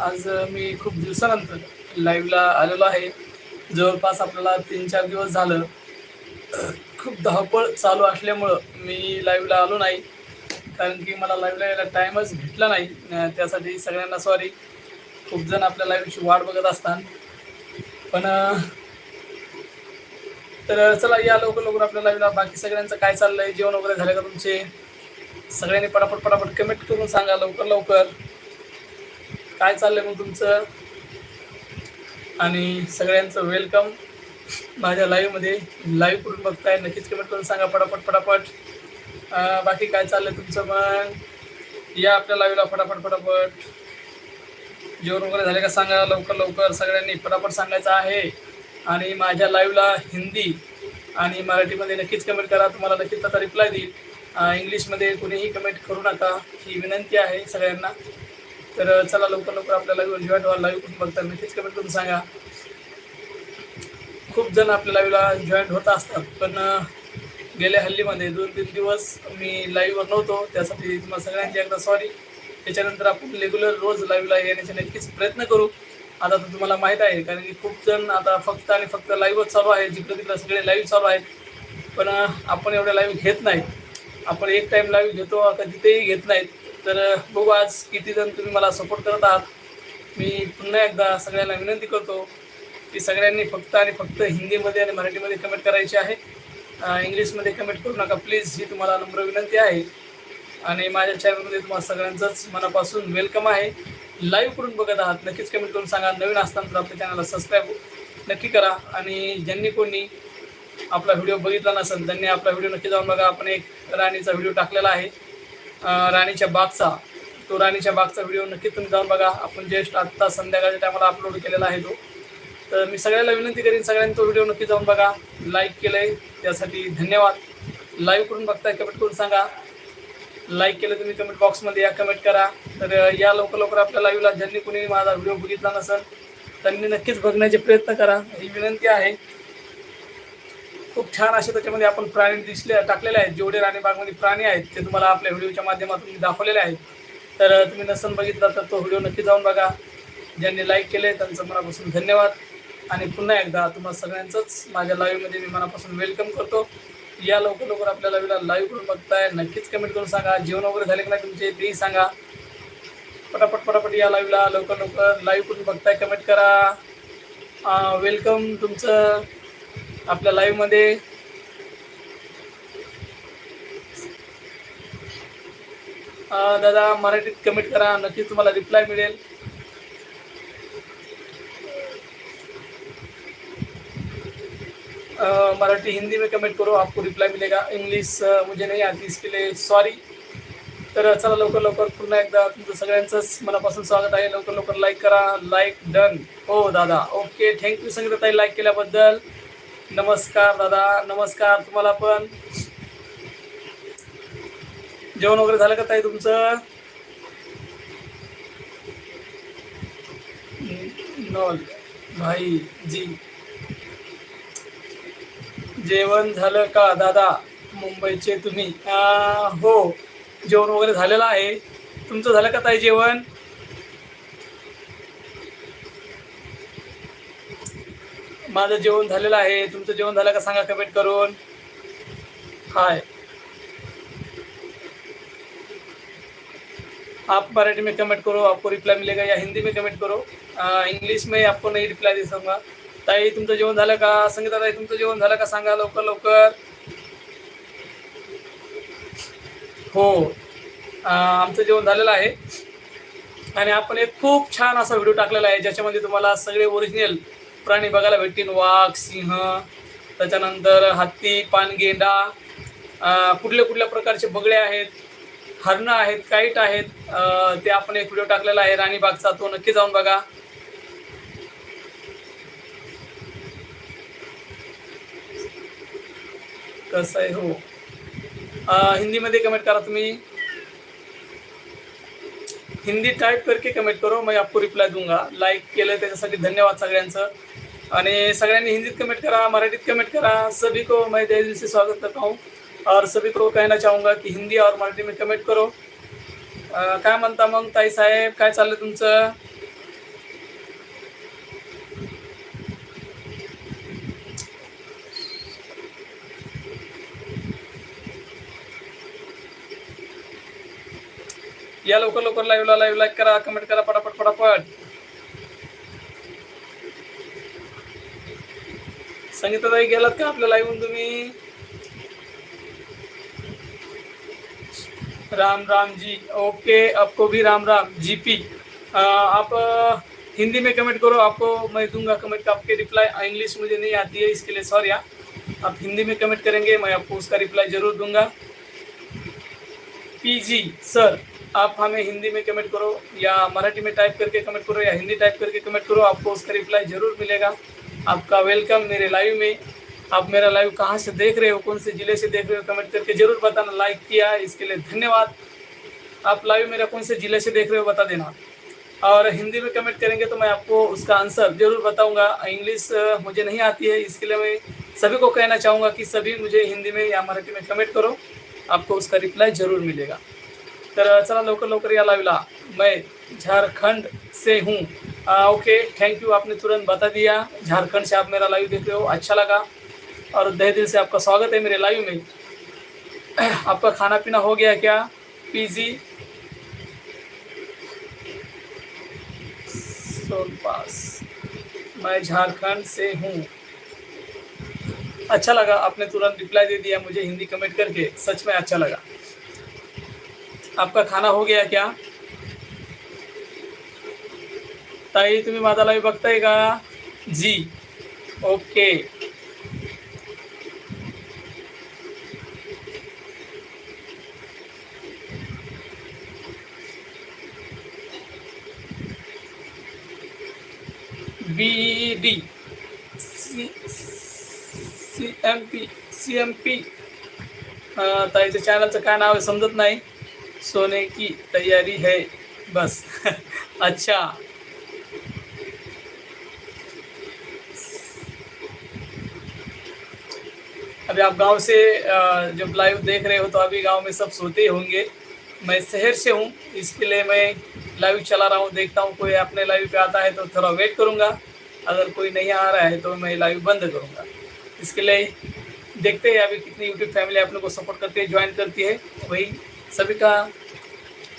आज मी खूप दिवसानंतर लाईव्हला आलेलो आहे. जवळपास आपल्याला तीन चार दिवस झालं. खूप धावपळ चालू असल्यामुळं मी लाईव्हला आलो नाही. कारण की मला लाईव्हला यायला टाईमच भेटला नाही. त्यासाठी सगळ्यांना सॉरी खूप जण आपल्या लाईव्हची वाट बघत असतात. पण तर चला या लवकर लवकर आपल्या लाईव्हला बाकी सगळ्यांचं काय चाललं आहे जेवण वगैरे झालं का तुमचे? सगळ्यांनी पटापट पटापट कमेंट करून सांगा लवकर लवकर. काय चाललंय मग तुमचं? आणि सगळ्यांचं वेलकम माझ्या लाईव्हमध्ये लाईव्ह करून बघताय नक्कीच कमेंट करून सांगा पटापट पटापट. बाकी काय चाललंय तुमचं मग? या आपल्या लाईव्हला फटाफट फटाफट जेवण वगैरे झाले का सांगा लवकर लवकर. सगळ्यांनी फटाफट सांगायचं आहे. आणि माझ्या लाईव्हला हिंदी आणि मराठीमध्ये नक्कीच कमेंट करा. तुम्हाला नक्कीच आता रिप्लाय देईल. इंग्लिशमध्ये कुणीही कमेंट करू नका. ही विनंती आहे सगळ्यांना. तर चला लवकर लवकर आपल्या लाईव्हवर जॉईन व्हा लाईव्ह करून बघता नक्कीच कमेंट करून सांगा. खूप जण आपल्या लाईव्हला जॉईन होत असतात पण गेल्या हल्लीमध्ये दोन तीन दिवस मी लाईव्हवर नव्हतो त्यासाठी तुम्हाला सगळ्यांची एकदा सॉरी त्याच्यानंतर आपण रेग्युलर रोज लाईव्हला येण्याचे नक्कीच प्रयत्न करू. आता तर तुम्हाला माहीत आहे कारण की खूप जण आता फक्त आणि फक्त लाईव्हच चालू आहे जिकडे तिकडे सगळे लाईव्ह चालू आहेत. पण आपण एवढ्या लाईव्ह घेत नाहीत. आपण एक टाईम लाईव्ह घेतो कधी तेही घेत नाहीत. तर बघू आज किती जण तुम्ही मला सपोर्ट करत आहात. मी पुन्हा एकदा सगळ्यांना विनंती करतो की सगळ्यांनी फक्त आणि फक्त हिंदीमध्ये आणि मराठीमध्ये कमेंट करायची आहे. इंग्लिशमध्ये कमेंट करू नका. प्लीज ही तुम्हाला नम्र विनंती आहे. आणि माझ्या चॅनलमध्ये तुम्हाला सगळ्यांचंच मनापासून वेलकम आहे. लाईव्ह करून बघत आहात. नक्कीच कमेंट करून सांगा. नवीन असताना तर आपल्या चॅनलला सबस्क्राईब नक्की करा. आणि ज्यांनी कोणी आपला व्हिडिओ बघितला नसेल त्यांनी आपला व्हिडिओ नक्की जाऊन बघा. आपण एक राणीचा व्हिडिओ टाकलेला आहे. राणीच्या बागचा तो राणीच्या बागचा व्हिडिओ नक्की तुम्ही जाऊन बघा. आपण ज्येष्ठ आत्ता संध्याकाळच्या टायमाला अपलोड केलेला आहे तो. तर मी सगळ्याला विनंती करीन सगळ्यांनी तो व्हिडिओ नक्की जाऊन बघा. लाईक केलंय त्यासाठी धन्यवाद. लाईव्ह करून बघताय कमेंट करून सांगा. लाईक केलं तुम्ही कमेंट बॉक्समध्ये या कमेंट करा. तर या लवकर लवकर आपल्या लाईव्हला ज्यांनी कुणी माझा व्हिडिओ बघितला नसेल त्यांनी नक्कीच बघण्याचे प्रयत्न करा. ही विनंती आहे. खूप छान असे त्याच्यामध्ये आपण प्राणी दिसले टाकलेले आहेत. जेवढे राणीबागमध्ये प्राणी आहेत ते तुम्हाला आपल्या व्हिडिओच्या माध्यमातून मी दाखवलेले आहेत. तर तुम्ही नसन बघितला तर तो व्हिडिओ नक्की जाऊन बघा. ज्यांनी लाईक केले त्यांचं मनापासून धन्यवाद. आणि पुन्हा एकदा तुम्हाला सगळ्यांचंच माझ्या लाईव्हमध्ये मी मनापासून वेलकम करतो. या लवकर लवकर आपल्या लाईव्हला लाईव्ह करून बघताय. नक्कीच कमेंट करून सांगा. जेवण वगैरे झाले की नाही तुमचे तेही सांगा. पटापट पटापट या लाईव्हला लवकर लवकर लाईव्ह करून बघताय. कमेंट करा. वेलकम तुमचं. आपल्या लाईव्हमध्ये दादा मराठीत कमेंट करा नक्कीच तुम्हाला रिप्लाय मिळेल. मराठी हिंदी में कमेंट करो आपको रिप्लाय मिलेगा. इंग्लिश मुझे नहीं आती इसके लिए सॉरी तर चला लवकर लवकर पुन्हा एकदा तुमचं सगळ्यांचंच मनापासून स्वागत आहे. लवकर लवकर लाईक करा. लाईक डन हो दादा. ओके थँक्यू संगीताई लाईक केल्याबद्दल. नमस्कार दादा नमस्कार तुम्हाला पण. जेवण वगैरे झालं का ताई तुमचं? नॉल भाई जी. जेवण झालं का दादा? मुंबईचे तुम्ही. हो जेवण वगैरे झालेलं आहे. तुमचं झालं का ताई जेवण? माझं जेवण झालेलं आहे. तुमचं जेवण झालं का सांगा कमेंट करून. हाय. आप मराठी में कमेंट करो आपको रिप्लाई मिलेगा या हिंदी में कमेंट करो. इंग्लिश में आपको नहीं रिप्लाय दे सकूंगा. ताई तुमचं जेवण झालं का? संगीता ताई तुमचं जेवण झालं का? सांगा लवकर लवकर. हो. आमचं जेवण झालेलं आहे. आणि आपण एक खूप छान असा व्हिडिओ टाकलेला आहे ज्याच्यामध्ये तुम्हाला सगळे ओरिजिनल प्राणी बघायला भेटतील. वाघ सिंह त्याच्यानंतर हत्ती पानगेंडा कुठल्या कुठल्या प्रकारचे बगळे आहेत हरणं आहेत काईट आहेत ते आपण एक व्हिडिओ टाकलेला आहे राणीबागचा तो नक्की जाऊन बघा. कसं आहे हो? हिंदीमध्ये कमेंट करा तुम्ही. हिंदी टाइप करके कमेंट करो मैं आपको रिप्लाय दूंगा. लाईक केलं त्याच्यासाठी धन्यवाद सगळ्यांचं. आणि सगळ्यांनी हिंदीत कमेंट करा मराठीत कमेंट करा. सभी को मैं तहे दिल से स्वागत करता हूँ. और सभी को कहना चाहूँगा की हिंदी और मराठी में कमेंट करो. काय म्हणता मग ताई साहेब? काय चाललं तुमचं? या लवकर लवकर लाईव्हला लाईव्ह लाईक करा कमेंट करा, पटापट पटापट. संगीताताई गेलात का आपल्या लाईव्ह तुम्ही? राम राम जी. ओके आपको भी राम राम. जीपी आप हिंदी में कमेंट करो. आपको मैं दूँगा कमेंट का आपके रिप्लाई इंग्लिश मुझे नहीं आती है, इसके लिए सॉरी आप हिंदी में कमेंट करेंगे, मैं आपको उसका रिप्लाई ज़रूर दूँगा. पीजी सर आप हमें हिंदी में कमेंट करो या मराठी में टाइप करके कमेंट करो या हिंदी टाइप करके कमेंट करो, आपको उसका रिप्लाई ज़रूर मिलेगा। आपका वेलकम मेरे लाइव में। आप मेरा लाइव कहाँ से देख रहे हो, कौन से ज़िले से देख रहे हो कमेंट करके ज़रूर बताना लाइक किया, इसके लिए धन्यवाद। आप लाइव मेरा कौन से ज़िले से देख रहे हो, बता देना। और हिंदी में कमेंट करेंगे तो मैं आपको उसका आंसर ज़रूर बताऊँगा। इंग्लिश मुझे नहीं आती है, इसके लिए मैं सभी को कहना चाहूँगा कि सभी मुझे हिंदी में या मराठी में कमेंट करो। आपको उसका रिप्लाई ज़रूर मिलेगा। तर चला लवकर लवकर या लाईव्हला मैं झारखंड से हूँ. ओके थैंक यू आपने तुरंत बता दिया. झारखंड से आप मेरा लाइव देख रहे हो. अच्छा लगा. और दह दिल से आपका स्वागत है मेरे लाइव में. आपका खाना पीना हो गया क्या? पीजी सोनपास मैं झारखंड से हूँ. अच्छा लगा. आपने तुरंत रिप्लाई दे दिया मुझे हिंदी कमेंट करके. सच में अच्छा लगा. आपका खाना हो गया क्या? ताई तुम्ही माझा लाईव्ह बघताय का? जी. Okay. B D C C M P C M P ताईच्या चॅनलचं काय नाव आहे समजत नाही. सोने की तैयारी है, बस। अच्छा। अभी आप गाँव से जब लाइव देख रहे हो तो अभी गाँव में सब सोते होंगे। मैं शहर से हूँ, इसके लिए मैं लाइव चला रहा हूँ, देखता हूँ कोई अपने लाइव पे आता है तो थोड़ा वेट करूँगा। अगर कोई नहीं आ रहा है तो मैं लाइव बंद करूँगा। इसके लिए देखते हैं अभी कितनी यूट्यूब फैमिली अपने को सपोर्ट करती है ज्वाइन करती है। वही सभी का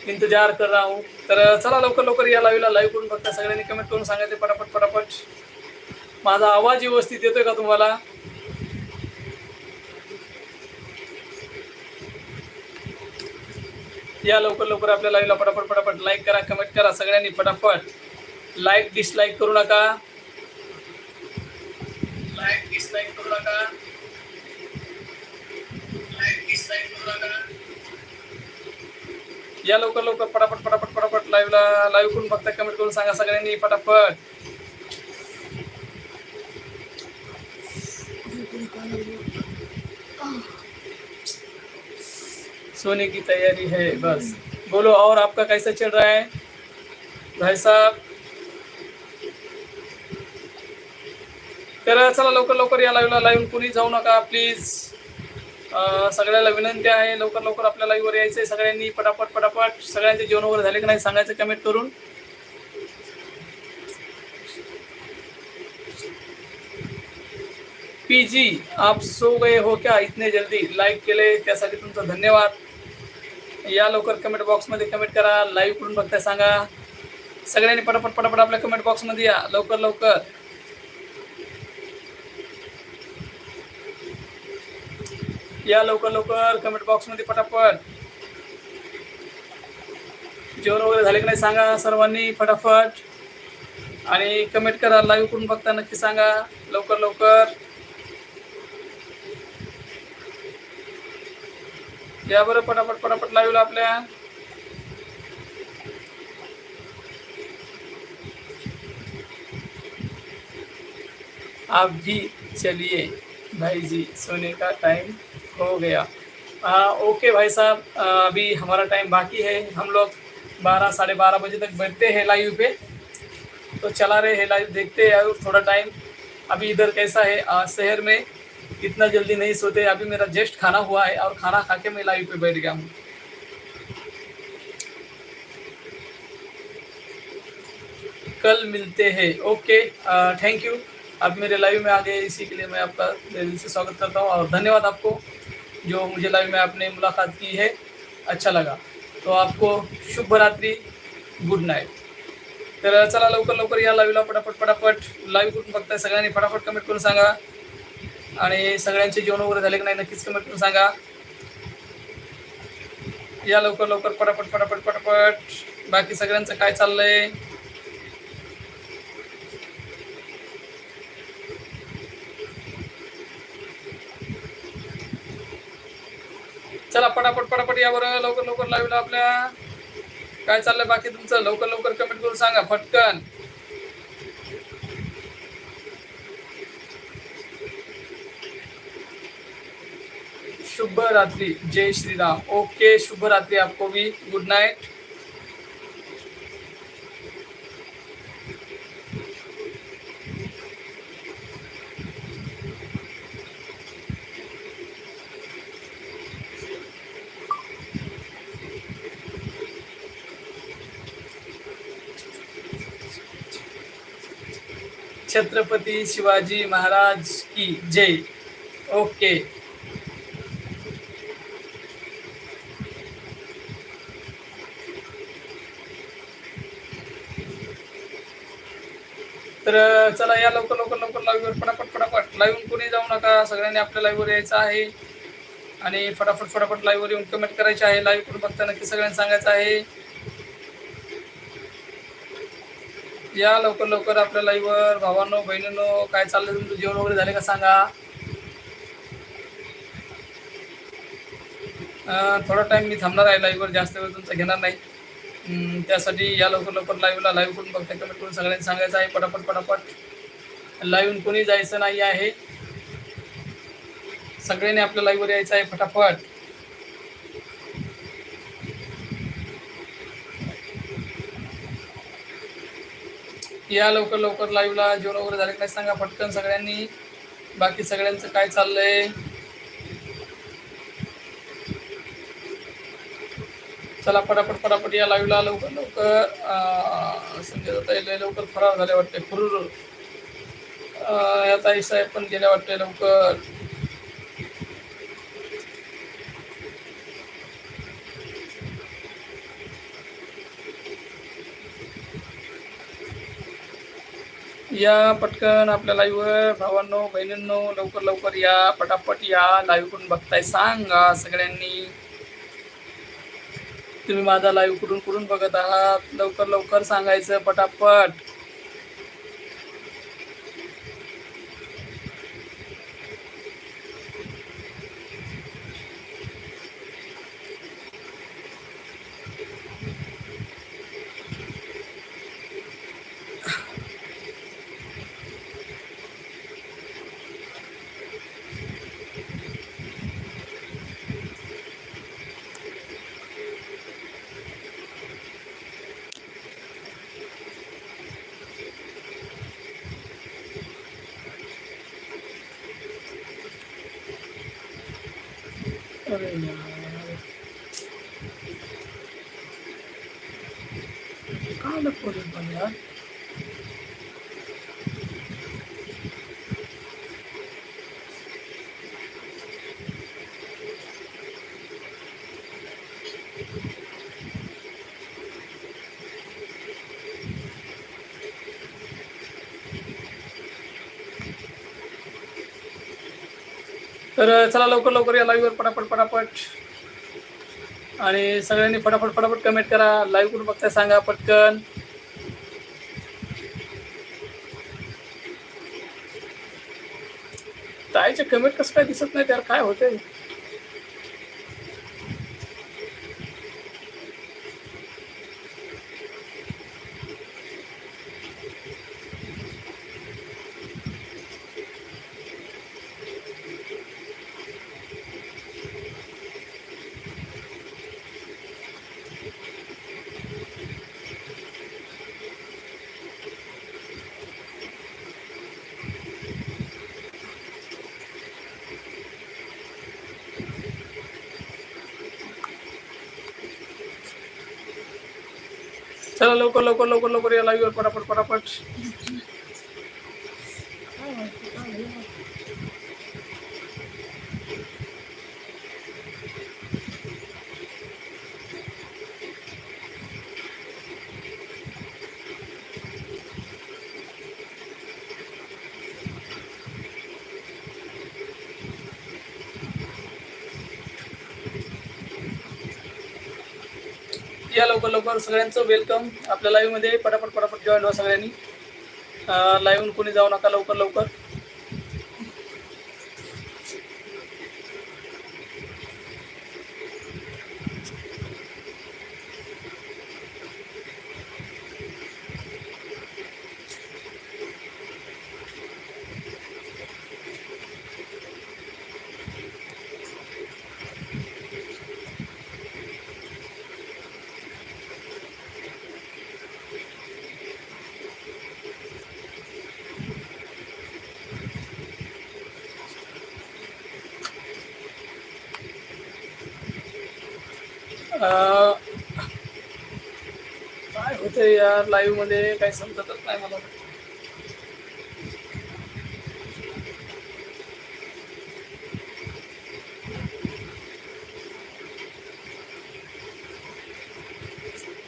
इंतजार कर रहा. हूँ तर चला लवकर लवकर या लाईव्हला लाईव्ह करून फक्त सगळ्यांनी कमेंट करून सांगायचे पटापट पटापट. माझा आवाज व्यवस्थित येतोय का तुम्हाला? या लवकर लवकर आपल्या लाईव्हला पटापट पटापट लाईक करा कमेंट करा. सगळ्यांनी पटापट. लाईक डिसलाईक करू नका. लाईक डिसलाईक करू नका. लाईक डिसलाईक करू नका. या लवकर लवकर पटापट पटापट पटापट लाईव्हला लाईव्ह करून फक्त कमेंट करून सांगा सगळ्यांनी पटापट सोने की तैयारी है, बस। बोलो, और आपका कैसा चल रहा है? भाई साहब? तर चला, लवकर लवकर या लाईव्हला लाईव्ह कुणी जाऊ नका प्लीज़ सगळ्याला विनंती आहे. लवकर लवकर आपल्या लाईव्हवर यायचं आहे सगळ्यांनी पटापट पटापट सगळ्यांचे जेवण वगैरे झाले की नाही सांगायचं कमेंट करून. पी जी आप सो गए हो क्या? इतने जल्दी. लाईक केले त्यासाठी तुमचं धन्यवाद. या लवकर कमेंट बॉक्समध्ये कमेंट करा. लाईव्ह करून बघताय सांगा. सगळ्यांनी पटापट पटापट आपल्या कमेंट बॉक्समध्ये या. लवकर लवकर. या लवकर लवकर कमेंट बॉक्समध्ये पटापट. जेवण वगैरे झाले की नाही सांगा सर्वांनी फटाफट. आणि कमेंट करा लाईव्ह करून बघता नक्की सांगा. लवकर लवकर. या बरं पटापट पटापट लाईव्हला आपल्या. आप भी चलिए भाई जी सोने का टाइम हो गया। आ, ओके भाई साहब अभी हमारा टाइम बाकी है। हम लोग बारह साढ़े बारह बजे तक बैठते हैं लाइव पे। तो चला रहे हैं लाइव देखते हैं और थोड़ा टाइम अभी इधर कैसा है? आ, शहर में इतना जल्दी नहीं सोते। अभी मेरा जस्ट खाना हुआ है और खाना खा के मैं लाइव पे बैठ गया हूँ। कल मिलते हैं। ओके थैंक यू आप मेरे लाइव में आ गए। इसी के लिए मैं आपका दिल से स्वागत करता हूँ और धन्यवाद आपको। जो मुझे लाइव में आपने मुलाकात की है अच्छा लगा। तो आपको शुभ रात्री गुड नाईट तर चला लवकर लवकर या लाईव्हला पटापट पटापट। लाईव्ह कुठून बघताय सगळ्यांनी फटाफट कमेंट करून सांगा. आणि सगळ्यांचे जेवण वगैरे झाले की नाही नक्कीच कमेंट करून सांगा. या लवकर लवकर पटापट पटापट पटापट। बाकी सगळ्यांचं काय चाललंय? चला पटापट पटापट या बरं. लवकर लवकर लावलं आपल्या. काय चाललंय बाकी तुमचं? लवकर लवकर कमेंट करून सांगा फटकन शुभ रात्री जय श्री राम ओके शुभ रात्री आपको भी. गुड नाइट छत्रपती शिवाजी महाराज की जय. ओके. तर चला या लवकर लवकर लवकर लाईव्हवर फटाफट फटाफट लाईव्ह कोणी जाऊ नका. सगळ्यांनी आपल्या लाईव्हवर यायचं आहे. आणि फटाफट फटाफट लाईव्हवर येऊन कमेंट करायचे आहे. लाईव्ह करून बघता नक्की सगळ्यांनी सांगायचं आहे. या लवकर लवकर आपल्या लाईव्हवर भावांनो बहिणींनो काय चाललंय तुमचं? जेवण वगैरे झाले का? सांगा. थोडा टाईम मी थांबणार आहे लाईव्हवर जास्त वेळ तुमचा घेणार नाही. त्यासाठी या लवकर लवकर लाईव्हला लाईव्ह करून बघता. कमेंट करून सगळ्यांनी सांगायचं आहे. पटापट पटापट. लाईव्हून कोणी जायचं नाही आहे. सगळ्यांनी आपल्या लाईव्हवर यायचं आहे. फटाफट. या लवकर लवकर लाईव्हला जेवण वगैरे झाले काय सांगा पटकन सगळ्यांनी. बाकी सगळ्यांचं काय चाललंय? चला पटापट पटापट या लाईव्हला लवकर लवकर संजय दत्ता येईल लवकर फरार झाले वाटते फुरूर याचा या ताई साहेब पण गेल्या वाटते लवकर. या पटकन आपल्या लाईव्हवर भावांनो बहिणींनो लवकर लवकर या. पटापट या लाईव्ह कुठून बघताय. सांगा सगळ्यांनी. तुम्ही माझा लाईव्ह कुठून कुठून बघत आहात? लवकर लवकर सांगायचं पटापट. अरे यार तर चला लवकर लवकर या लाईव्हवर पटापट पटापट. आणि सगळ्यांनी फटाफट फटाफट कमेंट करा. लाईव्ह करून बघताय सांगा पटकन. ताईचे कमेंट कसं काय दिसत नाही त्यावर काय होतंय? चला लवकर लवकर लवकर लवकर या लाईव्हवर पटापट पटापट. या लवकर लवकर सगळ्यांचं वेलकम आपल्या लाईव्हमध्ये पटापट पटापट जॉईन व्हा सगळ्यांनी. लाईव्ह कोणी जाऊ नका लवकर लवकर. काय होते यार लाईव्हमध्ये? काही समजतच नाही मला.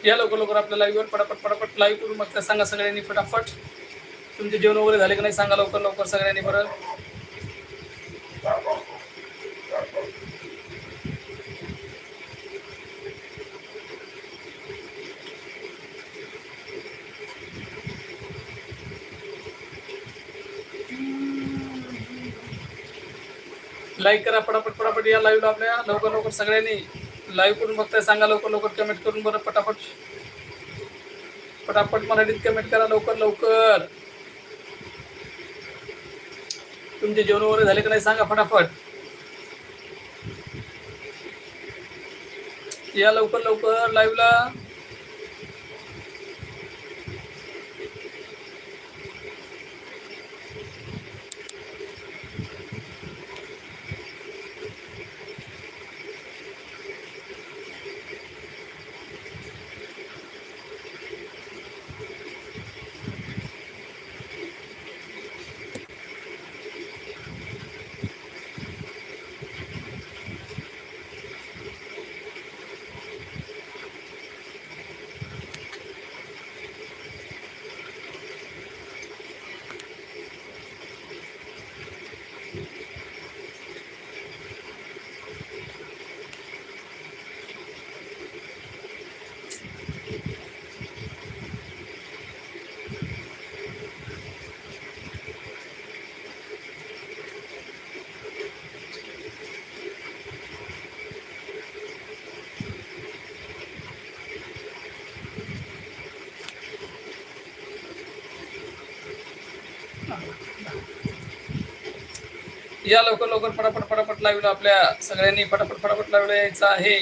या लवकर लवकर आपल्या लाईव्हवर पटापट पटापट लाईव्ह करून मग त्या सांगा सगळ्यांनी फटाफट. तुमचे जेवण वगैरे झाले की नाही सांगा लवकर लवकर सगळ्यांनी बरं. लाईक करा पटापट पटापट या लाईव्हला आपल्या. लवकर लवकर सगळ्यांनी लाईव्ह करून बघताय. सांगा लवकर लवकर कमेंट करून बरं पटापट. पटापट मराठीत कमेंट करा लवकर लवकर. तुमचे जेवण वगैरे झाले का नाही सांगा फटाफट या लवकर लवकर लाईव्हला या लवकर लवकर पटापट पटापट लावलं आपल्या सगळ्यांनी. पटापट पटापट लावलं यायचं आहे.